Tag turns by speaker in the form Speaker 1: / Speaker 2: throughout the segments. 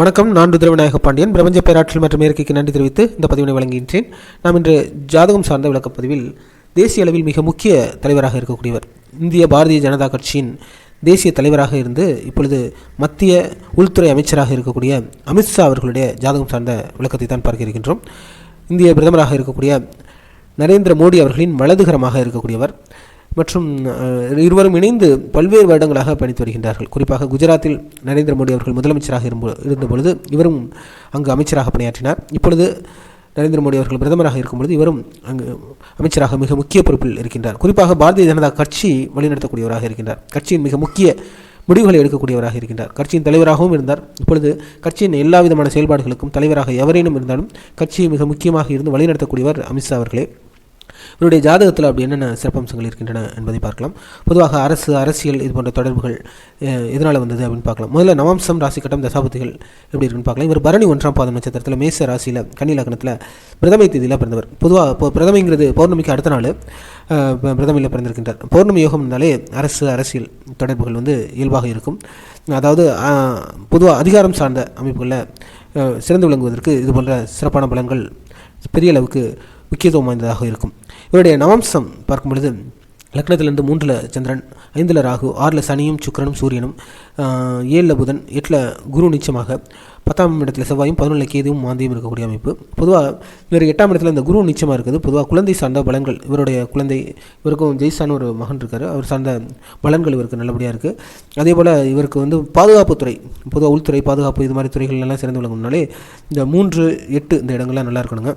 Speaker 1: வணக்கம். நான் ருத்ரவிநாயக பாண்டியன். பிரபஞ்ச பேராற்றல் மற்றும் இயற்கைக்கு நன்றி தெரிவித்து இந்த பதிவினை வழங்குகின்றேன். நாம் இன்று ஜாதகம் சார்ந்த விளக்கப்பதிவில் தேசிய அளவில் மிக முக்கிய தலைவராக இருக்கக்கூடியவர் இந்திய பாரதிய ஜனதா கட்சியின் தேசிய தலைவராக இருந்து இப்பொழுது மத்திய உள்துறை அமைச்சராக இருக்கக்கூடிய அமித்ஷா அவர்களுடைய ஜாதகம் சார்ந்த விளக்கத்தை தான் பார்க்க இருக்கின்றோம். இந்திய பிரதமராக இருக்கக்கூடிய நரேந்திர மோடி அவர்களின் வலதுகரமாக இருக்கக்கூடியவர் மற்றும் இருவரும் இணைந்து பல்வேறு வருடங்களாக பயணித்து வருகின்றார்கள். குறிப்பாக குஜராத்தில் நரேந்திர மோடி அவர்கள் முதலமைச்சராக இருந்த இருந்தபொழுது இவரும் அங்கு அமைச்சராக பணியாற்றினார். இப்பொழுது நரேந்திர மோடி அவர்கள் பிரதமராக இருக்கும்பொழுது இவரும் அங்கு அமைச்சராக மிக முக்கிய பொறுப்பில் இருக்கின்றார். குறிப்பாக பாரதிய ஜனதா கட்சி வழிநடத்தக்கூடியவராக இருக்கின்றார். கட்சியின் மிக முக்கிய முடிவுகளை எடுக்கக்கூடியவராக இருக்கின்றார். கட்சியின் தலைவராகவும் இருந்தார். இப்பொழுது கட்சியின் எல்லா விதமான செயல்பாடுகளுக்கும் தலைவராக எவரேனும் இருந்தாலும் கட்சியை மிக முக்கியமாக இருந்து வழிநடத்தக்கூடியவர் அமித்ஷா அவர்களே. இவருடைய ஜாதகத்தில் அப்படி என்னென்ன சிறப்பம்சங்கள் இருக்கின்றன என்பதை பார்க்கலாம். பொதுவாக அரசு அரசியல் இது போன்ற தொடர்புகள் எதனால் வந்தது அப்படின்னு பார்க்கலாம். முதல்ல நவம்சம் ராசி கட்டம் தசாபதிகள் எப்படி இருக்குன்னு பார்க்கலாம். இவர் பரணி ஒன்றாம் பாதம் நட்சத்திரத்தில் மேச ராசியில் கன்னி லக்னத்தில் பிரதமை தேதியில் பிறந்தவர். பொதுவாக இப்போ பிரதமைங்கிறது பௌர்ணமிக்கு அடுத்த நாள் ப- பிரதமையில் பிறந்திருக்கின்றார். பௌர்ணமி யோகம் இருந்தாலே அரசு அரசியல் தொடர்புகள் வந்து இயல்பாக இருக்கும். அதாவது பொதுவாக அதிகாரம் சார்ந்த அமைப்புகளில் சிறந்து விளங்குவதற்கு இது போன்ற சிறப்பான பலன்கள் பெரிய அளவுக்கு முக்கியத்துவம் வாய்ந்ததாக இருக்கும். இவருடைய நவம்சம் பார்க்கும் பொழுது லக்னத்திலிருந்து மூன்றில் சந்திரன் ஐந்தில் ராகு ஆறில் சனியும் சுக்கிரனும் சூரியனும் ஏழில் புதன் எட்டில் குரு நிச்சயமாக பத்தாம் இடத்துல செவ்வாயும் பதினொன்றில் கேதுவும் மாந்தியும் இருக்கக்கூடிய அமைப்பு. பொதுவாக இவர் எட்டாம் இடத்துல இந்த குரு நிச்சயமாக இருக்குது. பொதுவாக குழந்தை சார்ந்த பலன்கள் இவருடைய குழந்தை இவருக்கும் ஜெய்சான் ஒரு மகன் இருக்கார். அவர் சார்ந்த பலன்கள் இவருக்கு நல்லபடியாக இருக்குது அதே போல் இவருக்கு வந்து பாதுகாப்புத்துறை பொதுவாக உள்துறை பாதுகாப்பு இது மாதிரி துறைகள்லாம் சிறந்து விளங்குனாலே இந்த மூன்று எட்டு இந்த இடங்கள்லாம் நல்லா இருக்கணுங்க.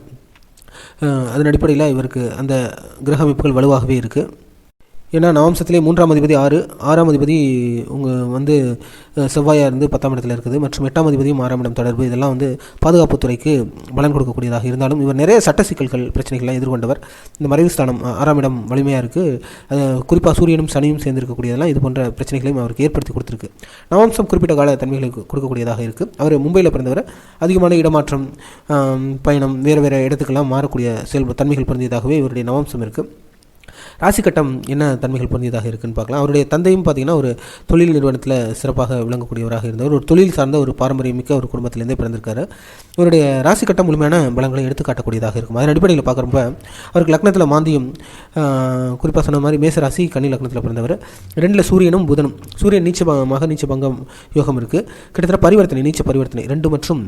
Speaker 1: அதன் அடிப்படையில் இவருக்கு அந்த கிரக அமைப்புகள் வலுவாகவே இருக்குது ஏன்னா நவம்சத்திலே மூன்றாம் அதிபதி ஆறு ஆறாம் அதிபதி உங்கள் வந்து செவ்வாயாக இருந்து பத்தாம் இடத்துல இருக்குது. மற்றும் எட்டாம் அதிபதியும் ஆறாம் இடம் தொடர்பு. இதெல்லாம் வந்து பாதுகாப்புத்துறைக்கு பலன் கொடுக்கக்கூடியதாக இருந்தாலும் இவர் நிறைய சட்ட சிக்கல்கள் பிரச்சனைகளை எதிர்கொண்டவர். இந்த மறைவு ஸ்தானம் ஆறாம் இடம் வலிமையாக இருக்குது குறிப்பாக சூரியனும் சனியும் சேர்ந்திருக்கக்கூடியதெல்லாம் இது போன்ற பிரச்சனைகளையும் அவருக்கு ஏற்படுத்தி கொடுத்துருக்கு. நவம்சம் குறிப்பிட்ட கால தன்மைகளை கொடுக்கக்கூடியதாக இருக்குது அவர் மும்பையில் பிறந்தவர். அதிகமான இடமாற்றம் பயணம் வேறு வேறு இடத்துக்கெல்லாம் மாறக்கூடிய செயல் தன்மைகள் பொருந்தியதாகவே இவருடைய நவம்சம் இருக்குது ராசி கட்டம் என்ன தன்மைகள் பொருந்தியதாக இருக்குன்னு பார்க்கலாம். அவருடைய தந்தையும் பார்த்தீங்கன்னா ஒரு தொழில் நிறுவனத்தில் சிறப்பாக விளங்கக்கூடியவராக இருந்தவர். ஒரு தொழில் சார்ந்த ஒரு பாரம்பரியமிக்க ஒரு குடும்பத்திலேருந்தே பிறந்திருக்காரு. இவருடைய ராசி கட்டம் முழுமையான பலங்களை எடுத்துக்காட்டக்கூடியதாக இருக்கும். அதன் அடிப்படையில் பார்க்குறப்ப அவருக்கு லக்னத்தில் மாந்தியும் குறிப்பாக சொன்ன மாதிரி மேச ராசி கன்னி லக்னத்தில் பிறந்தவர். ரெண்டில் சூரியனும் புதனும். சூரியன் நீச்ச மக நீச்ச பங்கம் யோகம் இருக்குது கிட்டத்தட்ட பரிவர்த்தனை நீச்ச பரிவர்த்தனை ரெண்டு மற்றும்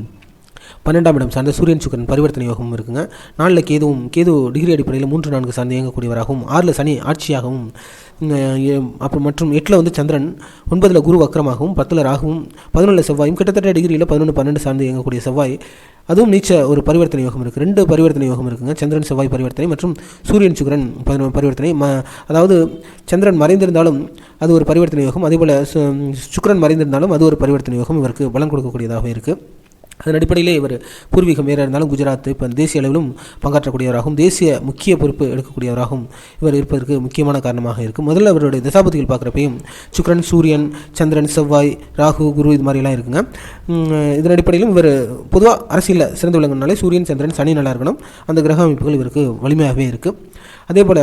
Speaker 1: பன்னெண்டாம் இடம் சார்ந்த சூரியன் சுக்கரன் பரிவர்த்தனை யோகமும் இருக்குங்க. நாளில் கேதுவும் கேது டிகிரி அடிப்படையில் மூன்று நான்கு சார்ந்து இயங்கக்கூடியவராகவும் ஆறில் சனி ஆட்சியாகவும் அப்புறம் மற்றும் எட்டில் வந்து சந்திரன் ஒன்பதில் குரு வக்கரமாகவும் பத்தில் ராகுவும் பதினொன்றில் செவ்வாயும் கிட்டத்தட்ட டிகிரியில் பதினொன்று பன்னெண்டு சார்ந்து இயங்கக்கூடிய செவ்வாய். அதுவும் நீச்ச ஒரு பரிவர்த்தனை யோகம் இருக்குது ரெண்டு பரிவர்த்தனை யோகம் இருக்குங்க. சந்திரன் செவ்வாய் பரிவர்த்தனை மற்றும் சூரியன் சுக்கரன் பதினொ பரிவர்த்தனை. ம அதாவது சந்திரன் மறைந்திருந்தாலும் அது ஒரு பரிவர்த்தனை யோகம். அதேபோல் சு- சுக்கிரன் மறைந்திருந்தாலும் அது ஒரு பரிவர்த்தனை யோகம் இவருக்கு பலம் கொடுக்கக்கூடியதாக இருக்குது அதன் அடிப்படையிலே இவர் பூர்வீகம் வேறு இருந்தாலும் குஜராத் இப்போ தேசிய அளவிலும் பங்காற்றக்கூடியவராகவும் தேசிய முக்கிய பொறுப்பு எடுக்கக்கூடியவராகவும் இவர் இருப்பதற்கு முக்கியமான காரணமாக இருக்கும். முதல்ல அவருடைய தசாபதிகள் பார்க்குறப்பையும் சுக்ரன் சூரியன் சந்திரன் செவ்வாய் ராகு குரு இது மாதிரிலாம் இருக்குங்க. இதன் அடிப்படையிலும் இவர் பொதுவாக அரசியலில் சிறந்து விளங்கினாலே சூரியன் சந்திரன் சனி நல்லா இருக்கணும். அந்த கிரக அமைப்புகள் இவருக்கு வலிமையாகவே இருக்குது அதே போல்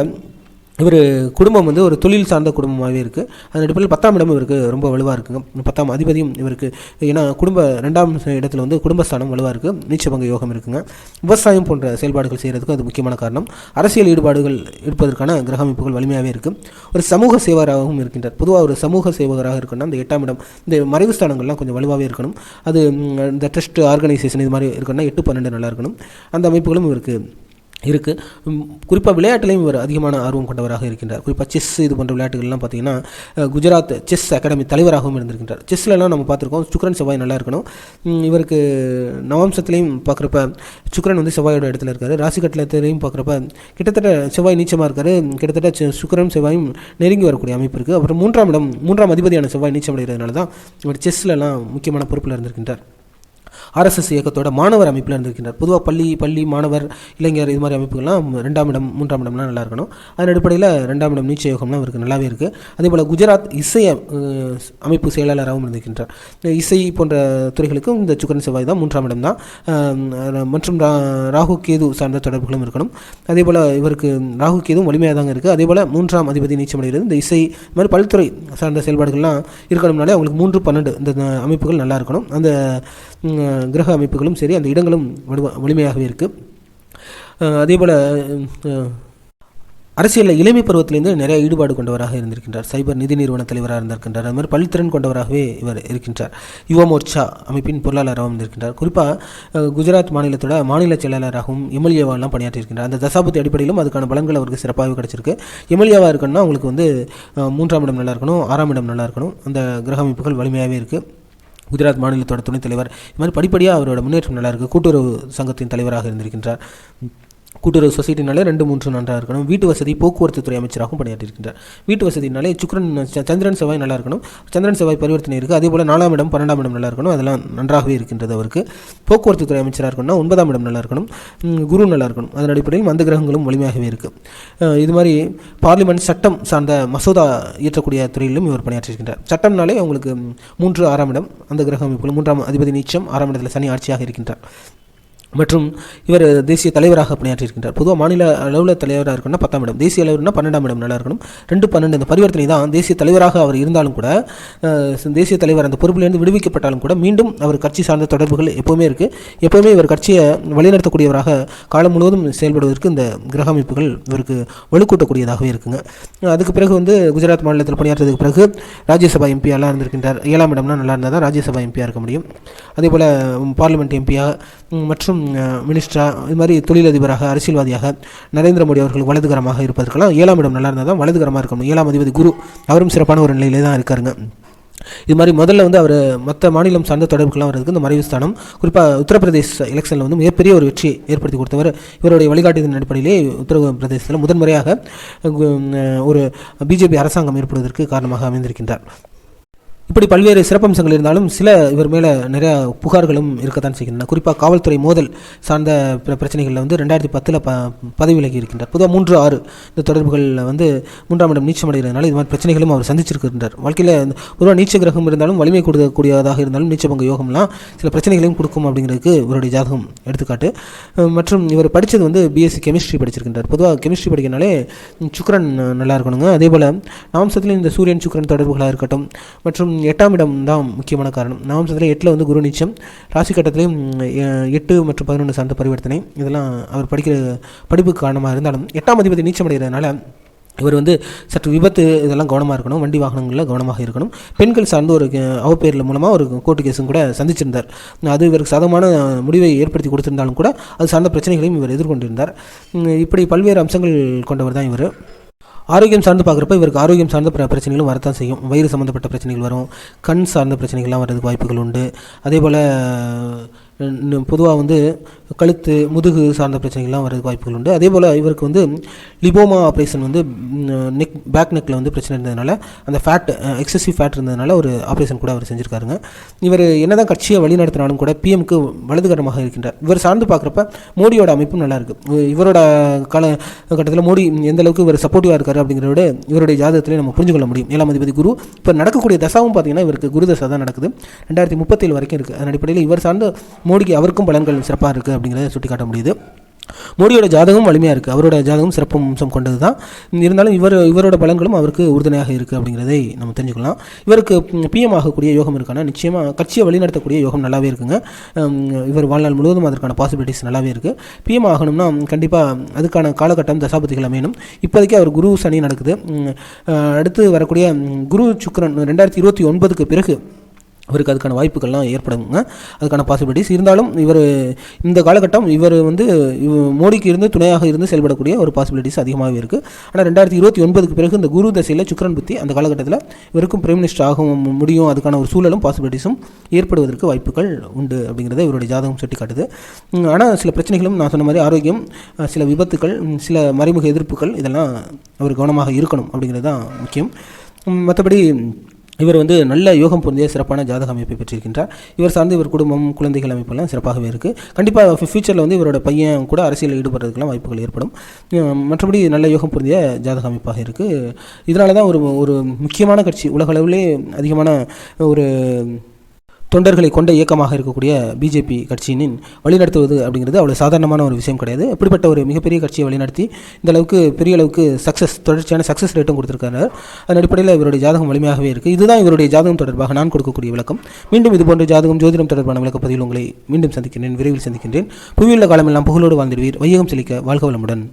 Speaker 1: இவர் குடும்பம் வந்து ஒரு தொழில் சார்ந்த குடும்பமாகவே இருக்குது அதன் அடிப்படையில் பத்தாம் இடம் இவருக்கு ரொம்ப வலுவாக இருக்குங்க பத்தாம் அதிபதியும் இவருக்கு ஏன்னா குடும்ப ரெண்டாம் இடத்துல வந்து குடும்பஸ்தானம் வலுவாக இருக்குது நீச்சபங்க யோகம் இருக்குங்க. விவசாயம் போன்ற செயல்பாடுகள் செய்கிறதுக்கு அது முக்கியமான காரணம். அரசியல் ஈடுபாடுகள் இருப்பதற்கான கிரக அமைப்புகள் வலிமையாகவே இருக்குது ஒரு சமூக சேவகராகவும் இருக்கின்றார். பொதுவாக ஒரு சமூக சேவகராக இருக்கணும்னா இந்த எட்டாம் இடம் இந்த மறைவு ஸ்தானங்கள்லாம் கொஞ்சம் வலுவாகவே இருக்கணும். அது இந்த ட்ரஸ்ட் ஆர்கனைசேஷன் இது மாதிரி இருக்கணும்னா எட்டு பன்னெண்டு நல்லா இருக்கணும். அந்த அமைப்புகளும் இவருக்கு இருக்குது குறிப்பாக விளையாட்டுலையும் இவர் அதிகமான ஆர்வம் கொண்டவராக இருக்கின்றார். குறிப்பாக செஸ் இது போன்ற விளையாட்டுகள்லாம் பார்த்தீங்கன்னா குஜராத் செஸ் அகாடமி தலைவராகவும் இருந்திருக்கின்றார். செஸ்லலாம் நம்ம பார்த்துருக்கோம் சுக்ரன் செவ்வாய் நல்லா இருக்கணும். இவருக்கு நவம்சத்துலேயும் பார்க்குறப்ப சுக்ரன் வந்து செவ்வாயோட இடத்துல இருக்கார். ராசி பார்க்குறப்ப கிட்டத்தட்ட செவ்வாய் நீச்சமாக இருக்கார். கிட்டத்தட்ட சுக்ரன் செவ்வாயும் நெருங்கி வரக்கூடிய அமைப்பு இருக்குது அப்புறம் மூன்றாம் இடம் மூன்றாம் அதிபதியான செவ்வாய் நீச்சம் அடைகிறதுனால தான் இவர் செஸ்லலாம் முக்கியமான பொறுப்பில் இருந்திருக்கின்றார். ஆர்எஸ்எஸ் இயக்கத்தோட மாணவர் அமைப்பில் இருந்திருக்கின்றார். பொதுவாக பள்ளி பள்ளி மாணவர் இளைஞர் இது மாதிரி அமைப்புகள்லாம் ரெண்டாம் இடம் மூன்றாம் இடம்லாம் நல்லா இருக்கணும். அதன் அடிப்படையில் ரெண்டாம் இடம் நீச்ச யோகம்லாம் அவருக்கு நல்லாவே இருக்குது அதே போல் குஜராத் இசை அமைப்பு செயலாளராகவும் இருந்திருக்கின்றார். இசை போன்ற துறைகளுக்கும் இந்த சுக்கரன் செவ்வாய் தான் மூன்றாம் இடம் தான். மற்றும் ரா ராகு கேது சார்ந்த தொடர்புகளும் இருக்கணும். அதே போல் இவருக்கு ராகு கேதுவும் வலிமையாக தாங்க இருக்குது அதே போல் மூன்றாம் அதிபதி நீச்சமடைகிறது இந்த இசை இது மாதிரி பல்துறை சார்ந்த செயல்பாடுகள்லாம் இருக்கணும்னாலே அவங்களுக்கு மூன்று பன்னெண்டு இந்த அமைப்புகள் நல்லா இருக்கணும். அந்த கிரக அமைப்புகளும் சரி அந்த இடங்களும் வலுவ வலிமையாகவே இருக்குது அதே போல் அரசியலில் இளமை பருவத்திலேருந்து நிறைய ஈடுபாடு கொண்டவராக இருந்திருக்கின்றார். சைபர் நிதி நிறுவன தலைவராக இருந்திருக்கின்றார். அது மாதிரி பல்திறன் கொண்டவராகவே இவர் இருக்கின்றார். யுவ மோர்ச்சா அமைப்பின் பொருளாளராகவும் இருக்கின்றார் குறிப்பாக குஜராத் மாநிலத்தோட மாநில செயலாளராகவும் எம்எல்ஏவாலாம் பணியாற்றியிருக்கின்றார். அந்த தசாபத்து அடிப்படையிலும் அதுக்கான பலன்கள் அவருக்கு சிறப்பாகவே கிடைச்சிருக்கு. எம்எல்ஏவாக இருக்கணும்னா அவங்களுக்கு வந்து மூன்றாம் இடம் நல்லா இருக்கணும் ஆறாம் இடம் நல்லா இருக்கணும். அந்த கிரக அமைப்புகள் வலிமையாகவே இருக்குது குஜராத் மாநிலத்தோட துணைத் தலைவர். இது மாதிரி படிப்படியாக அவரோட முன்னேற்றம் நல்லா இருக்குது கூட்டுறவு சங்கத்தின் தலைவராக இருந்திருக்கின்றார். கூட்டுறவு சொசைட்டினாலே ரெண்டு மூன்று நன்றாக இருக்கணும். வீட்டு வசதி போக்குவரத்து துறை அமைச்சராகவும் பணியாற்றியிருக்கின்றார். வீட்டு வசதினாலே சுக்ரன் ச- சந்திரன் செவ்வாய் நல்லா இருக்கணும். சந்திரன் செவ்வாய் பரிவர்த்தனை இருக்குது அதே போல் நாலாம் இடம் பன்னெண்டாம் இடம் நல்லா இருக்கணும். அதெல்லாம் நன்றாகவே இருக்கின்றது அவருக்கு. போக்குவரத்து துறை அமைச்சராக இருக்கணும்னா ஒன்பதாம் இடம் நல்லா இருக்கணும். குரு நல்லா இருக்கணும். அதன் அடிப்படையில் மந்த கிரகங்களும் வலிமையாகவே இருக்குது இது மாதிரி பார்லிமெண்ட் சட்டம் சார்ந்த மசோதா இயற்றக்கூடிய துறையிலும் இவர் பணியாற்றியிருக்கின்றார். சட்டம்னாலே அவங்களுக்கு மூன்று ஆறாம் இடம். அந்த கிரக அமைப்புகள் மூன்றாம் அதிபதி நீச்சம் ஆறாம் இடத்தில் சனி ஆட்சியாக இருக்கின்றார். மற்றும் இவர் தேசிய தலைவராக பணியாற்றியிருக்கின்றார். பொதுவாக மாநில அளவில் தலைவராக இருக்கணும்னா பத்தாம் இடம். தேசிய அளவுனா பன்னெண்டாம் இடம் நல்லா இருக்கணும். ரெண்டு பன்னெண்டு இந்த பரிவர்த்தனை தான் தேசிய தலைவராக அவர் இருந்தாலும் கூட தேசிய தலைவர் அந்த பொறுப்பிலிருந்து விடுவிக்கப்பட்டாலும் கூட மீண்டும் அவர் கட்சி சார்ந்த தொடர்புகள் எப்போவுமே இருக்குது எப்போவுமே இவர் கட்சியை வழிநடத்தக்கூடியவராக காலம் முழுவதும் செயல்படுவதற்கு இந்த கிரக அமைப்புகள் இவருக்கு வலுக்கூட்டக்கூடியதாகவே இருக்குங்க. அதுக்கு பிறகு வந்து குஜராத் மாநிலத்தில் பணியாற்றதுக்கு பிறகு ராஜ்யசபா எம்பியாலாம் இருந்திருக்கின்றார். ஏழாம் இடம்னா நல்லா இருந்தால் தான் ராஜ்யசபா எம்பியாக இருக்க முடியும். அதே போல் பார்லிமெண்ட் எம்பியாக மற்றும் மினிஸ்டராக இது மாதிரி தொழிலதிபராக அரசியல்வாதியாக நரேந்திர மோடி அவர்கள் வலதுகரமாக இருப்பதற்கெல்லாம் ஏழாம் இடம் நல்லா இருந்தால் தான் வலதுகரமாக இருக்கணும். ஏழாம் அதிபதி குரு அவரும் சிறப்பான ஒரு நிலையிலே தான் இருக்காருங்க. இது மாதிரி முதல்ல வந்து அவர் மற்ற மாநிலம் சார்ந்த தொடர்புகள்லாம் வர்றதுக்கு இந்த மறைவு ஸ்தானம் குறிப்பாக உத்தரப்பிரதேச எலெக்ஷனில் வந்து மிகப்பெரிய ஒரு வெற்றி ஏற்படுத்தி கொடுத்தவர். இவருடைய வழிகாட்டுதலின் அடிப்படையிலே உத்தரப்பிரதேசத்தில் முதன்முறையாக ஒரு பிஜேபி அரசாங்கம் ஏற்படுவதற்கு காரணமாக அமைந்திருக்கின்றார். இப்படி பல்வேறு சிறப்பம்சங்கள் இருந்தாலும் சில இவர் மேலே நிறையா புகார்களும் இருக்கத்தான் செய்கின்றன. குறிப்பாக காவல்துறை மோதல் சார்ந்த பிரச்சனைகளில் வந்து ரெண்டாயிரத்தி பத்தில் ப பதவி விலகி இருக்கின்றார். பொதுவாக மூன்று ஆறு இந்த தொடர்புகளில் வந்து மூன்றாம் இடம் நீச்சம் அடைகிறதுனால இது மாதிரி பிரச்சனைகளும் அவர் சந்திச்சிருக்கின்றார். வாழ்க்கையில் பொதுவாக நீச்ச கிரகம் இருந்தாலும் வலிமை கொடுக்கக்கூடியதாக இருந்தாலும் நீச்சபங்க யோகம்லாம் சில பிரச்சனைகளையும் கொடுக்கும் அப்படிங்கிறதுக்கு இவருடைய ஜாதகம் எடுத்துக்காட்டு. மற்றும் இவர் படித்தது வந்து பிஎஸ்சி கெமிஸ்ட்ரி படிச்சிருக்கின்றார். பொதுவாக கெமிஸ்ட்ரி படிக்கிறனாலே சுக்ரன் நல்லா இருக்கணுங்க. அதே போல் நாம்சத்தில் இந்த சூரியன் சுக்ரன் தொடர்புகளாக இருக்கட்டும். மற்றும் எட்டாம் இடம் தான் முக்கியமான காரணம். நாம்சத்தில் எட்டில் வந்து குரு நீச்சம் ராசி கட்டத்திலையும் எ- எட்டு மற்றும் பதினொன்று சார்ந்த பரிவர்த்தனை. இதெல்லாம் அவர் படிக்கிற படிப்புக்கு காரணமாக இருந்தாலும் எட்டாம் அதிபதி நீச்சம் அடைகிறதுனால இவர் வந்து சற்று விபத்து இதெல்லாம் கவனமாக இருக்கணும் வண்டி வாகனங்களில் கவனமாக இருக்கணும். பெண்கள் சார்ந்து ஒரு அவப்பேரில் மூலமாக ஒரு கோர்ட்டு கேஸும் கூட சந்திச்சிருந்தார். அது இவருக்கு சாதகமான முடிவை ஏற்படுத்தி கொடுத்திருந்தாலும் கூட அது சார்ந்த பிரச்சனைகளையும் இவர் எதிர்கொண்டிருந்தார். இப்படி பல்வேறு அம்சங்கள் கொண்டவர் தான் இவர். ஆரோக்கியம் சார்ந்து பார்க்குறப்ப இவருக்கு ஆரோக்கியம் சார்ந்த பிரச்சனைகளும் வரத்தான் செய்யும். வயிறு சம்மந்தப்பட்ட பிரச்சனைகள் வரும். கண் சார்ந்த பிரச்சனைகள்லாம் வர்றதுக்கு வாய்ப்புகள் உண்டு. அதே போல் பொதுவாக வந்து கழுத்து முதுகு சார்ந்த பிரச்சனைகள்லாம் வர்றதுக்கு வாய்ப்புகள் உண்டு. அதே போல் இவருக்கு வந்து லிபோமா ஆப்ரேஷன் வந்து நெக் பேக் நெக்கில் வந்து பிரச்சனை இருந்ததுனால அந்த ஃபேட் எக்ஸசிவ் ஃபேட் இருந்ததுனால ஒரு ஆப்ரேஷன் கூட அவர் செஞ்சுருக்காருங்க. இவர் என்னதான் கட்சியை வழிநடத்தினாலும் கூட பிஎம்க்கு வலதுகரமாக இருக்கின்றார். இவர் சார்ந்து பார்க்குறப்ப மோடியோட அமைப்பும் நல்லாயிருக்கு இவரோட கால கட்டத்தில் மோடி எந்த அளவுக்கு இவர் சப்போர்ட்டிவாக இருக்கார் அப்படிங்கிறத விட இவருடைய ஜாதகத்திலே நம்ம புரிஞ்சு கொள்ள முடியும். ஏழாம் அதிபதி குரு இப்போ நடக்கக்கூடிய தசாவும் பார்த்தீங்கன்னா இவருக்கு குரு தசா தான் நடக்குது. ரெண்டாயிரத்தி முப்பத்தேழு வரைக்கும் இருக்குது அதன் அடிப்படையில் இவர் சார்ந்து மோடிக்கு அவருக்கும் பலன்கள் சிறப்பாக இருக்குது அப்படிங்கிறத சுட்டிக்காட்ட முடியுது. மோடியோட ஜாதகம் வலிமையாக இருக்குது. அவரோட ஜாதகம் சிறப்பு அம்சம் கொண்டது தான் இருந்தாலும் இவர் இவரோட பலன்களும் அவருக்கு உறுதுணையாக இருக்குது அப்படிங்கிறதை நம்ம தெரிஞ்சுக்கலாம். இவருக்கு பிஎம் ஆகக்கூடிய யோகம் இருக்கானா? நிச்சயமாக கட்சியை வழிநடத்தக்கூடிய யோகம் நல்லாவே இருக்குங்க. இவர் வாழ்நாள் முழுவதும் அதற்கான பாசிபிலிட்டிஸ் நல்லாவே இருக்குது பிஎம் ஆகணும்னா கண்டிப்பாக அதுக்கான காலகட்டம் தசாபதிகள் அமையணும். இப்போதைக்கு அவர் குரு சனி நடக்குது. அடுத்து வரக்கூடிய குரு சுக்கரன் ரெண்டாயிரத்தி இருபத்தி ஒன்பதுக்கு பிறகு அவருக்கு அதுக்கான வாய்ப்புகள்லாம் ஏற்படுங்க. அதுக்கான பாசிபிலிட்டிஸ் இருந்தாலும் இவர் இந்த காலகட்டம் இவர் வந்து இவ- மோடிக்கு இருந்து துணையாக இருந்து செயல்படக்கூடிய ஒரு பாசிபிலிட்டிஸ் அதிகமாகவே இருக்குது ஆனால் ரெண்டாயிரத்தி இருபத்தி ஒன்பதுக்கு பிறகு இந்த குரு தசையில் சுக்கரன் புத்தி அந்த காலகட்டத்தில் இவருக்கும் பிரைம் மினிஸ்டர் ஆக முடியும். அதுக்கான ஒரு சூழலும் பாசிபிலிட்டிஸும் ஏற்படுவதற்கு வாய்ப்புகள் உண்டு அப்படிங்கிறத இவருடைய ஜாதகம் சுட்டி காட்டுது ஆனால் சில பிரச்சனைகளும் நான் சொன்ன மாதிரி ஆரோக்கியம் சில விபத்துக்கள் சில மறைமுக எதிர்ப்புகள் இதெல்லாம் அவர் கவனமாக இருக்கணும் அப்படிங்கிறது தான் முக்கியம். மற்றபடி இவர் வந்து நல்ல யோகம் பொருந்திய சிறப்பான ஜாதக அமைப்பை பெற்றிருக்கின்றார். இவர் சார்ந்து இவர் குடும்பம் குழந்தைகள் அமைப்பெல்லாம் சிறப்பாகவே இருக்குது கண்டிப்பாக ஃபியூச்சரில் வந்து இவரோட பையன் கூட அரசியலில் ஈடுபடுறதுக்கெல்லாம் வாய்ப்புகள் ஏற்படும். மற்றபடி நல்ல யோகம் பொருந்திய ஜாதக அமைப்பாக இருக்குது இதனால தான் ஒரு ஒரு முக்கியமான கட்சி. உலகளவிலே அதிகமான ஒரு தொண்டர்களை கொண்ட இயக்கமாக இருக்கக்கூடிய பிஜேபி கட்சியின் வழிநடத்துவது அப்படிங்கிறது அவ்வளோ சாதாரணமான ஒரு விஷயம் கிடையாது. இப்படிப்பட்ட ஒரு மிகப்பெரிய கட்சியை வழிநடத்தி இந்த அளவுக்கு பெரிய அளவுக்கு சக்ஸஸ் தொடர்ச்சியான சக்ஸஸ் ரேட்டும் கொடுத்துருக்காரு. அதன் அடிப்படையில் இவருடைய ஜாதகம் வலிமையாகவே இருக்குது இதுதான் இவருடைய ஜாதகம் தொடர்பாக நான் கொடுக்கக்கூடிய விளக்கம். மீண்டும் இது போன்ற ஜாதகம் ஜோதிடம் தொடர்பான விளக்கப்பதிவில் உங்களை மீண்டும் சந்திக்கின்றேன் விரைவில் சந்திக்கின்றேன். புவியுள்ள காலமெல்லாம் புகழோடு வாழ்ந்திடுவீர். வையகம் செழிக்க வாழ்க வளமுடன்.